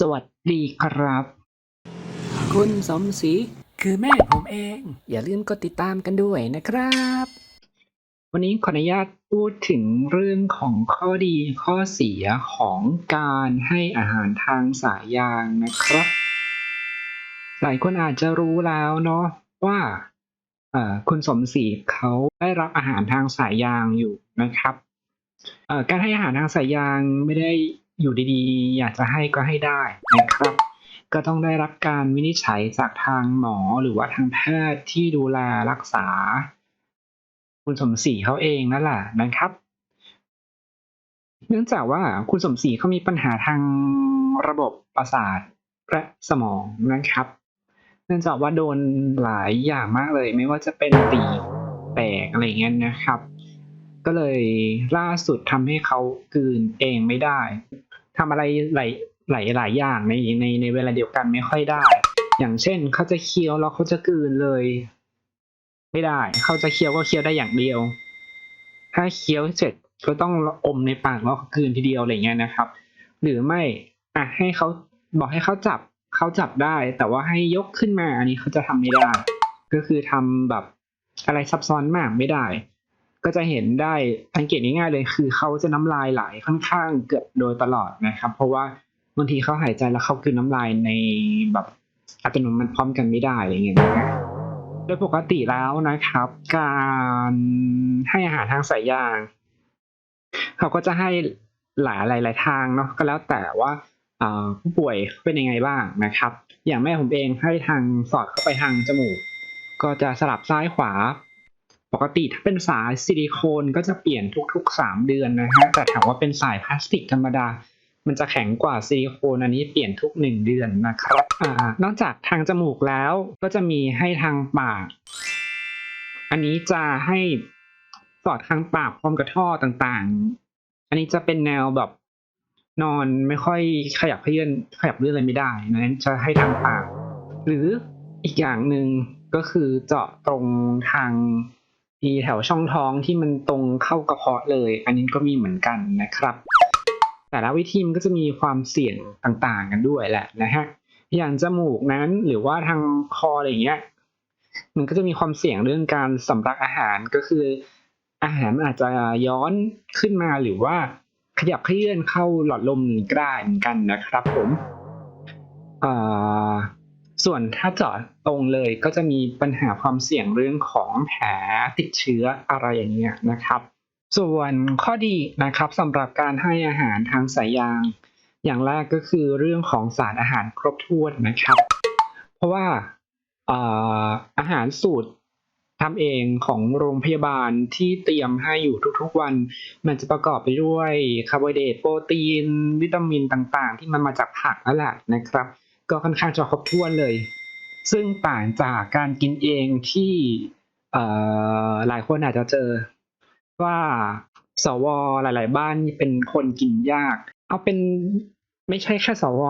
สวัสดีครับ คุณสมศรีคือแม่ผมเอง อย่าลืมกดติดตามกันด้วยนะครับ วันนี้ขออนุญาตพูดถึงเรื่องของข้อดีข้อเสียของการให้อาหารทางสายยางนะครับ หลายคนอาจจะรู้แล้วเนาะว่าเอ่อคุณสมศรีเขาได้รับอาหารทางสายยางอยู่นะครับเอ่อการให้อาหารทางสายยางไม่ได้ อยู่ดีๆ อยากจะให้ก็ให้ได้นะครับ ก็ต้องได้รับการวินิจฉัยจากทางหมอหรือว่าทางแพทย์ที่ดูแลรักษา คุณสมศรีเขาเองนั่นแหละนะครับ เนื่องจากว่าคุณสมศรีเขามีปัญหาทางระบบประสาทและสมองนะครับ เนื่องจากว่าโดนหลายอย่างมากเลย ไม่ว่าจะเป็นตีแตกอะไรเงี้ยนะครับ ก็เลยล่าสุดทำให้เขากืนเองไม่ได้ ทำอะไรหลายหลายหลายอย่างในในในเวลาเดียวกันไม่ค่อยได้ อย่างเช่นเขาจะเคี้ยวแล้วเขาจะกืนเลย ไม่ได้เขาจะเคี้ยวก็เคี้ยวได้อย่างเดียว ถ้าเคี้ยวเสร็จก็ต้องอมในปากแล้วกืนทีเดียวอะไรเงี้ยนะครับ หรือไม่อะให้เขาบอกให้เขาจับเขาจับได้ แต่ว่าให้ยกขึ้นมาอันนี้เขาจะทำไม่ได้ ก็คือทำแบบอะไรซับซ้อนมากไม่ได้ ก็จะเห็นได้สังเกตง่ายๆเลย คือเขาจะน้ำลายไหลค่อนข้างเกือบโดยตลอดนะครับ เพราะว่าบางทีเขาหายใจแล้วเขากลืนน้ำลายในแบบอัตโนมัติพร้อมกันไม่ได้อะไรเงี้ยโดยปกติแล้วนะครับ การให้อาหารทางสายยางเขาก็จะให้หลายหลายหลายทางเนาะก็แล้วแต่ว่าผู้ป่วยเป็นยังไงบ้างนะครับ อย่างแม่ผมเองให้ทางสอดเข้าไปทางจมูก ก็จะสลับซ้ายขวา ปกติถ้าเป็นสายซิลิโคนก็จะเปลี่ยนทุก ๆ 3 เดือนนะฮะแต่ถามว่าเป็นสายพลาสติกธรรมดา มันจะแข็งกว่าซิลิโคนอันนี้เปลี่ยนทุก 1 เดือนนะครับอ่านอกจากทางจมูกแล้วก็จะมีให้ทางปาก อันนี้จะให้สอดทางปากพร้อมกับท่อต่างๆ อันนี้จะเป็นแนวแบบนอนไม่ค่อยขยับเพื่อนขยับเลื่อนอะไรไม่ได้นั้นจะให้ทางปาก หรืออีกอย่างหนึ่งก็คือเจาะตรงทาง ทีแถวช่องท้องที่มันตรงเข้ากระเพาะเลย อันนี้ก็มีเหมือนกันนะครับ แต่ละวิธีมันก็จะมีความเสี่ยงต่างๆกันด้วยแหละนะฮะอย่างจมูกนั้นหรือว่าทางคออะไรอย่างเงี้ยมันก็จะมีความเสี่ยงเรื่องการสำลักอาหารก็คือ อาหารมันอาจจะย้อนขึ้นมาหรือว่าขยับเคลื่อนเข้าหลอดลมก็ได้เหมือนกันนะครับ ผมอ่า ส่วนถ้าเจาะตรงเลยก็จะมีปัญหาความเสี่ยงเรื่องของแผลติดเชื้ออะไรอย่างเงี้ยนะครับ ส่วนข้อดีนะครับสำหรับการให้อาหารทางสายยาง อย่างแรกก็คือเรื่องของสารอาหารครบถ้วนนะครับ เพราะว่าอาหารสูตรทำเองของโรงพยาบาลที่เตรียมให้อยู่ทุกๆวัน มันจะประกอบไปด้วยคาร์โบไฮเดรตโปรตีน วิตามินต่างๆ ที่มันมาจากผักนั่นแหละนะครับ ก็ค่อนข้างจะครบถ้วนเลย ซึ่งต่างจากการกินเองที่เออหลายคนอาจจะเจอว่าสวหลาย ๆ บ้านเป็นคนกินยาก เอาเป็นไม่ใช่แค่สว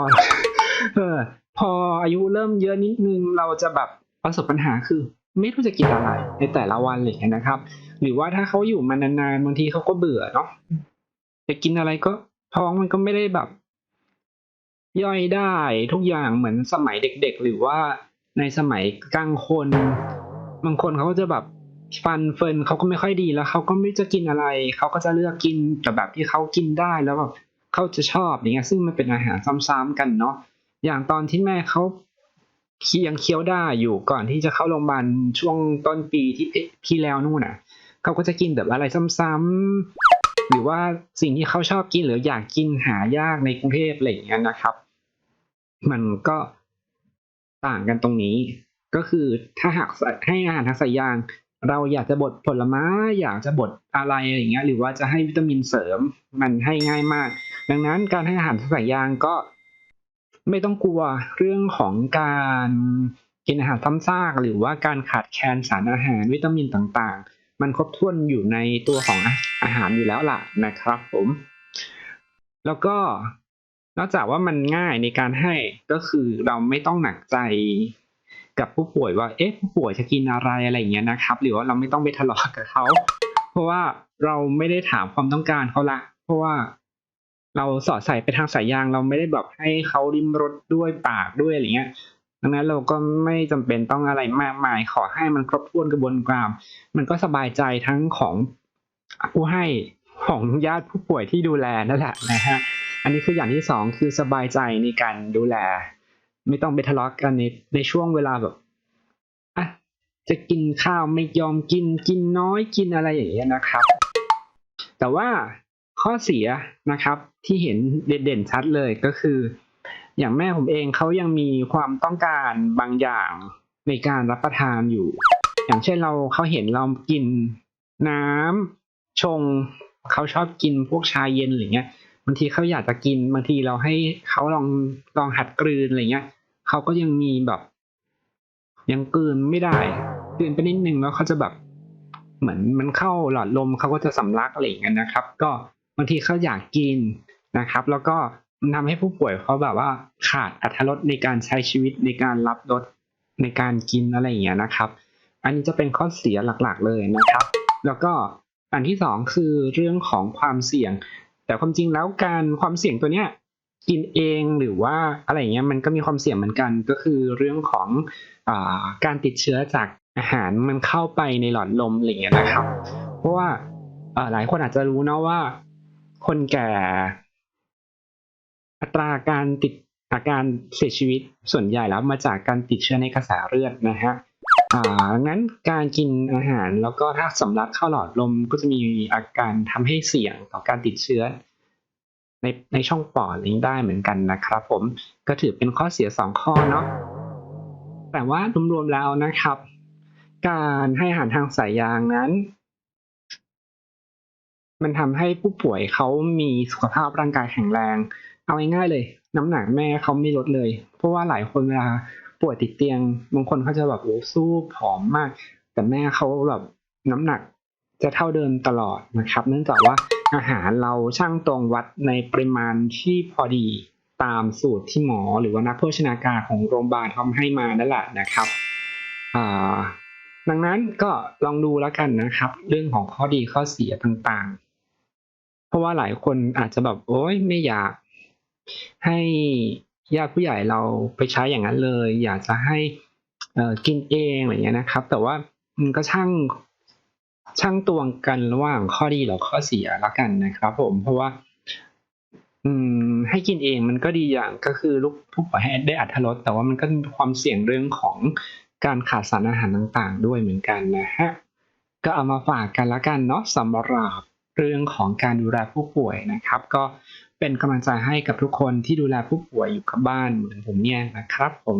เออ พออายุเริ่มเยอะนิดนึงเราจะแบบประสบปัญหาคือ ไม่รู้จะกินอะไรในแต่ละวันเลยนะครับ หรือว่าถ้าเขาอยู่มานานๆบางทีเขาก็เบื่อเนาะจะกินอะไรก็ท้องมันก็ไม่ได้แบบ ย่อยได้ทุกอย่างเหมือนสมัยเด็กๆ หรือว่าในสมัยกลางคน บางคนเขาก็จะแบบฟันเฟินเขาก็ไม่ค่อยดีแล้วเขาก็ไม่จะกินอะไร เขาก็จะเลือกกินแต่แบบที่เขากินได้แล้วแบบเขาจะชอบอย่างเงี้ย ซึ่งมันเป็นอาหารซ้ำๆกันเนาะอย่างตอนที่แม่เขาเคียังเคี้ยวได้อยู่ก่อนที่จะเข้าโรงพยาบาลช่วงต้นปีที่ที่แล้วนู่นน่ะเขาก็จะกินแบบอะไรซ้ำๆหรือว่าสิ่งที่เขาชอบกินหรืออยากกินหายากในกรุงเทพอะไรอย่างเงี้ยนะครับ มันก็ต่างกันตรงนี้ ก็คือถ้าหากให้อาหารทางสายยาง เราอยากจะบดผลไม้อยากจะบดอะไรอย่างเงี้ย หรือว่าจะให้วิตามินเสริม มันให้ง่ายมาก ดังนั้นการให้อาหารทางสายยางก็ไม่ต้องกลัวเรื่องของการกินอาหารซ้ำซากหรือว่าการขาดแคลนสารอาหารวิตามินต่างๆ มันครบถ้วนอยู่ในตัวของอาหารอยู่แล้วล่ะนะครับผม แล้วก็ นอกจากว่ามันง่ายในการให้ก็คือเราไม่ต้องหนักใจกับผู้ป่วยว่าเอ๊ะผู้ป่วยจะกินอะไรอะไรอย่างเงี้ยนะครับ หรือว่าเราไม่ต้องไปทะเลาะกับเขาเพราะว่าเราไม่ได้ถามความต้องการเขาละ เพราะว่าเราสอดใส่ไปทางสายยางเราไม่ได้แบบให้เขาริมรถด้วยปากด้วยอะไรเงี้ยดังนั้นเราก็ไม่จำเป็นต้องอะไรมากมาย ขอให้มันครบถ้วนกระบวนการมันก็สบายใจทั้งของผู้ให้ของญาติผู้ป่วยที่ดูแลนั่นแหละนะฮะ อันนี้คืออย่างที่สองคือสบายใจในการดูแล ไม่ต้องไปทะเลาะกันในในช่วงเวลาแบบอะจะกินข้าวไม่ยอมกินกินน้อยกินอะไรอย่างเงี้ยนะครับ แต่ว่าข้อเสียนะครับที่เห็นเด่นๆชัดเลยก็คือ อย่างแม่ผมเองเขายังมีความต้องการบางอย่างในการรับประทานอยู่ อย่างเช่นเราเขาเห็นเรากินน้ำชงเขาชอบกินพวกชาเย็นอะไรเงี้ย บางทีเขาอยากจะกินบางทีเราให้เขาลองลองหัดกลืนอะไรเงี้ยเขาก็ยังมีแบบ ยังกลืนไม่ได้กลืนไปนิดนึงแล้วเขาจะแบบ เหมือนมันเข้าหลอดลมเขาก็จะสำลักอะไรอย่างเงี้ยนะครับ ก็บางทีเขาอยากกินนะครับ แล้วก็มันทำให้ผู้ป่วยเขาแบบว่าขาดอรรถรสในการใช้ชีวิตในการรับรสในการกินอะไรอย่างเงี้ยนะครับ อันนี้จะเป็นข้อเสียหลักๆเลยนะครับ แล้วก็อันที่สองคือเรื่องของความเสี่ยง แต่ความจริงแล้วการความเสี่ยงตัวเนี้ยกินเองหรือว่าอะไรเงี้ยมันก็มีความเสี่ยงเหมือนกันก็คือเรื่องของอการติดเชื้อจากอาหารมันเข้าไปในหลอดลมอะไรเงี้ยนะครับ เพราะว่าอ่าหลายคนอาจจะรู้นะว่า คนแก่ อัตราการติดอาการเสียชีวิตส่วนใหญ่แล้วมาจากการติดเชื้อในกระแสเลือดนะฮะ อ่าดังนั้นการกินอาหารแล้วก็ถ้าสำลักเข้าหลอดลมก็จะมีอาการทำให้เสี่ยงต่อการติดเชื้อ ในในช่องปอดนี้ได้เหมือนกันนะครับผมก็ถือเป็นข้อเสียสองข้อเนาะแต่ว่ารวมๆแล้วนะครับ การให้อาหารทางสายยางนั้น มันทำให้ผู้ป่วยเขามีสุขภาพร่างกายแข็งแรง เอาง่ายๆเลย น้ำหนักแม่เขาไม่ลดเลย เพราะว่าหลายคนเวลา ป่วยติดเตียงบางคนเขาจะแบบโอ้สู้ผอมมาก แต่แม่เขาแบบน้ำหนักจะเท่าเดิมตลอดนะครับ เนื่องจากว่าอาหารเราช่างตรงวัดในปริมาณที่พอดีตามสูตรที่หมอหรือว่านักโภชนาการของโรงพยาบาลทำให้มานั่นแหละนะครับดังนั้นก็ลองดูแล้วกันนะครับ เรื่องของข้อดีข้อเสียต่างๆ เพราะว่าหลายคนอาจจะแบบโอ๊ยไม่อยากให้ ญาติผู้ใหญ่เราไปใช้อย่างนั้นเลย อยากจะให้เกินเองอะไรเงี้ยนะครับ แต่ว่ามันก็ช่างช่างตวงกันระหว่างข้อดีหรือข้อเสียละกันนะครับ ผมเพราะว่า อืม ให้กินเองมันก็ดีอย่างก็คือลูกผู้ป่วยให้ได้อัตรสแต่ว่ามันก็มีความเสี่ยงเรื่องของการขาดสารอาหารต่างๆ ด้วยเหมือนกันนะฮะก็เอามาฝากกันละกันเนาะสำหรับเรื่องของการดูแลผู้ป่วยนะครับ ก็ เป็นกำลังใจให้กับทุกคนที่ดูแลผู้ป่วยอยู่กับบ้านเหมือนผมเนี่ยนะครับผม